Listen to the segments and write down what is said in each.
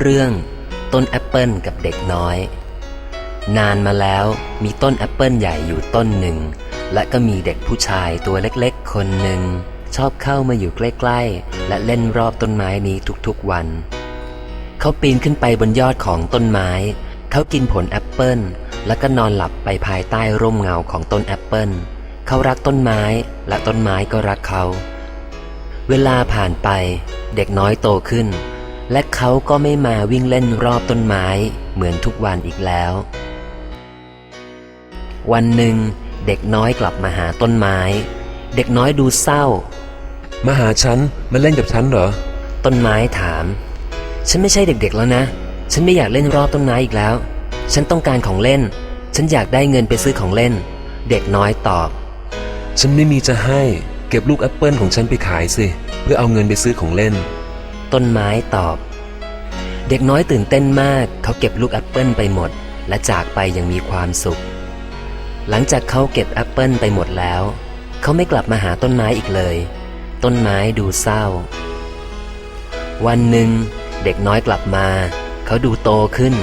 เรื่องต้นแอปเปิลกับเด็กน้อย นานมาแล้วมีต้นแอปเปิลใหญ่อยู่ต้นหนึ่ง และก็มีเด็กผู้ชายตัวเล็กๆ คนหนึ่ง ชอบเข้ามาอยู่ใกล้ๆ และเล่นรอบต้นไม้นี้ทุกๆวัน เขาปีนขึ้นไปบนยอดของต้นไม้ เขากินผลแอปเปิลแล้วก็นอนหลับไปภายใต้ร่มเงาของต้นแอปเปิลเขารักต้นไม้และต้นไม้ก็รักเขา เวลาผ่านไปเด็กน้อยโตขึ้น และเขาก็ไม่มาวิ่งเล่นรอบต้นไม้เหมือนทุกวันอีกแล้ว วันหนึ่ง เด็กน้อยกลับมาหาต้นไม้ เด็กน้อยดูเศร้า มาหาฉันมาเล่นกับฉันเหรอ ต้นไม้ถาม ฉันไม่ใช่เด็กๆแล้วนะ ฉันไม่อยากเล่นรอบต้นไม้อีกแล้ว ฉันต้องการของเล่น ฉันอยากได้เงินไปซื้อของเล่น เด็กน้อยตอบ ฉันไม่มีจะให้ เก็บลูกแอปเปิลของฉันไปขายสิ เพื่อเอาเงินไปซื้อของเล่น ต้นไม้ตอบ เด็กน้อยตื่นเต้นมาก เขาเก็บลูกแอปเปิลไปหมด และจากไปอย่างมีความสุข หลังจากเขาเก็บแอปเปิลไปหมดแล้ว เขาไม่กลับมาหาต้นไม้อีกเลย ต้นไม้ดูเศร้า วันหนึ่ง เด็กน้อยกลับมา เขาดูโตขึ้น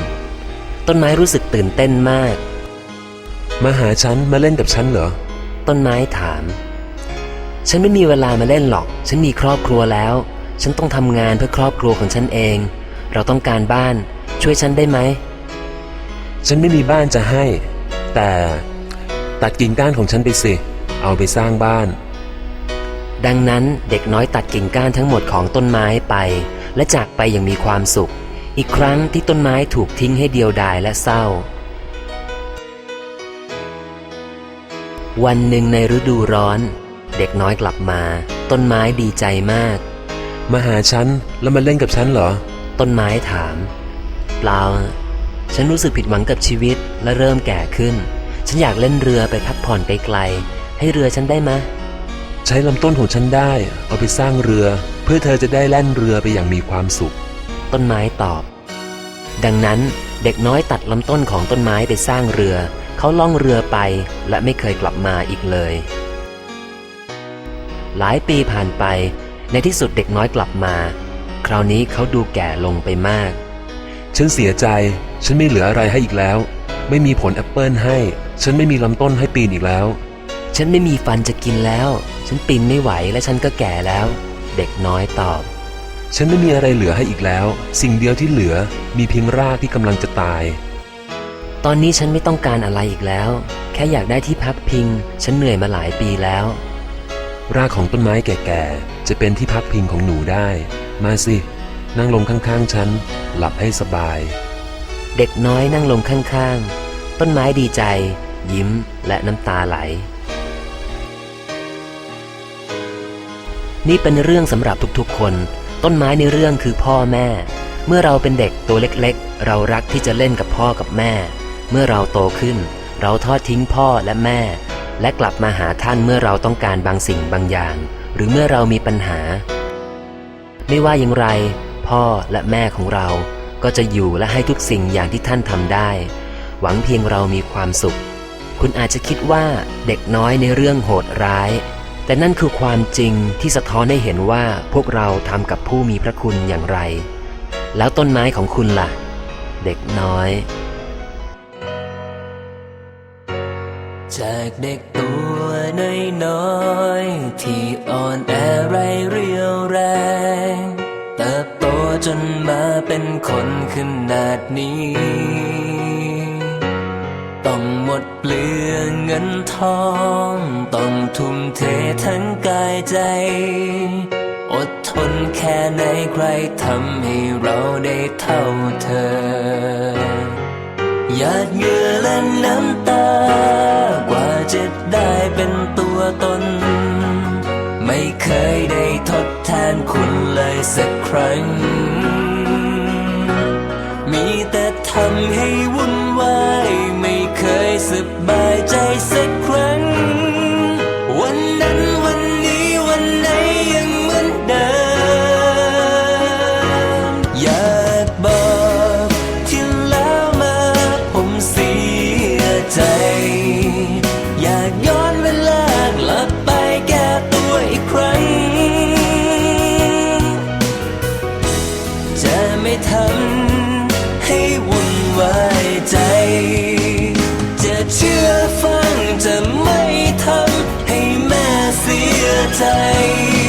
ต้นไม้รู้สึกตื่นเต้นมาก มาหาฉันมาเล่นกับฉันเหรอ ต้นไม้ถาม ฉันไม่มีเวลามาเล่นหรอก ฉันมีครอบครัวแล้ว ฉันต้องทำงานเพื่อครอบครัวของฉันเอง เราต้องการบ้าน ช่วยฉันได้ไหม ฉันไม่มีบ้านจะให้ แต่ตัดกิ่งก้านของฉันไปสิ เอาไปสร้างบ้าน ดังนั้นเด็กน้อยตัดกิ่งก้านทั้งหมดของต้นไม้ไป และจากไปอย่างมีความสุข อีกครั้งที่ต้นไม้ถูกทิ้งให้เดียวดายและเศร้า วันหนึ่งในฤดูร้อน เด็กน้อยกลับมา ต้นไม้ดีใจมาก มาหาฉัน แล้วมาเล่นกับฉันเหรอ ต้นไม้ถาม เปล่า ฉันรู้สึกผิดหวังกับชีวิตและเริ่มแก่ขึ้น ฉันอยากเล่นเรือไปพักผ่อนไกลๆให้เรือฉันได้ไหมะ ใช้ลำต้นของฉันได้ เอาไปสร้างเรือ เพื่อเธอจะได้แล่นเรือไปอย่างมีความสุข ต้นไม้ตอบ ดังนั้นเด็กน้อยตัดลำต้นของต้นไม้ไปสร้างเรือ เขาล่องเรือไปและไม่เคยกลับมาอีกเลย หลายปีผ่านไป ในที่สุดเด็กน้อยกลับมา คราวนี้เขาดูแก่ลงไปมาก ฉันเสียใจ ฉันไม่เหลืออะไรให้อีกแล้ว ไม่มีผลแอปเปิลให้ ฉันไม่มีลำต้นให้ปีนอีกแล้ว ฉันไม่มีฟันจะกินแล้ว ฉันปีนไม่ไหวและฉันก็แก่แล้ว เด็กน้อยตอบ ฉันไม่มีอะไรเหลือให้อีกแล้ว สิ่งเดียวที่เหลือมีเพียงรากที่กำลังจะตาย ตอนนี้ฉันไม่ต้องการอะไรอีกแล้ว แค่อยากได้ที่พักพิง ฉันเหนื่อยมาหลายปีแล้ว รากของต้นไม้แก่ๆ จะเป็นที่พักพิงของหนูได้ มาสิ นั่งลงข้างๆ ฉัน หลับให้สบาย เด็กน้อยนั่งลงข้างๆ ต้นไม้ดีใจ ยิ้มและน้ำตาไหล นี่เป็นเรื่องสำหรับทุกๆ คน ต้นไม้ในเรื่องคือพ่อแม่ เมื่อเราเป็นเด็กตัวเล็กๆ เรารักที่จะเล่นกับพ่อกับแม่ เมื่อเราโตขึ้น เราทอดทิ้งพ่อและแม่ และกลับมาหาท่านเมื่อเราต้องการบางสิ่งบางอย่าง หรือเมื่อเรามีปัญหา ไม่ว่าอย่างไร พ่อและแม่ของเราก็จะอยู่และให้ทุกสิ่งอย่างที่ท่านทำได้ หวังเพียงเรามีความสุข คุณอาจจะคิดว่าเด็กน้อยในเรื่องโหดร้าย แต่นั่นคือความจริงที่สะท้อนให้เห็นว่าพวกเราทำกับผู้มีพระคุณอย่างไร แล้วต้นไม้ของคุณล่ะ เด็กน้อย จากเด็กตัวน้อยๆที่อ่อนแอไรเรียวแรงเติบโตจนมาเป็นคนขนาดนี้ ต้องหมดเปลืองเงินทอง ต้องทุ่มเททั้งกายใจ อดทนแค่ไหนใครทำให้เราได้เท่าเธอหยาดเหงื่อและน้ำตากว่า จะได้เป็นตัวตน ไม่เคยได้ทดแทนคุณเลยสักครั้ง มีแต่ทำให้วุ่นวาย ไม่เคยสบายใจสั a day.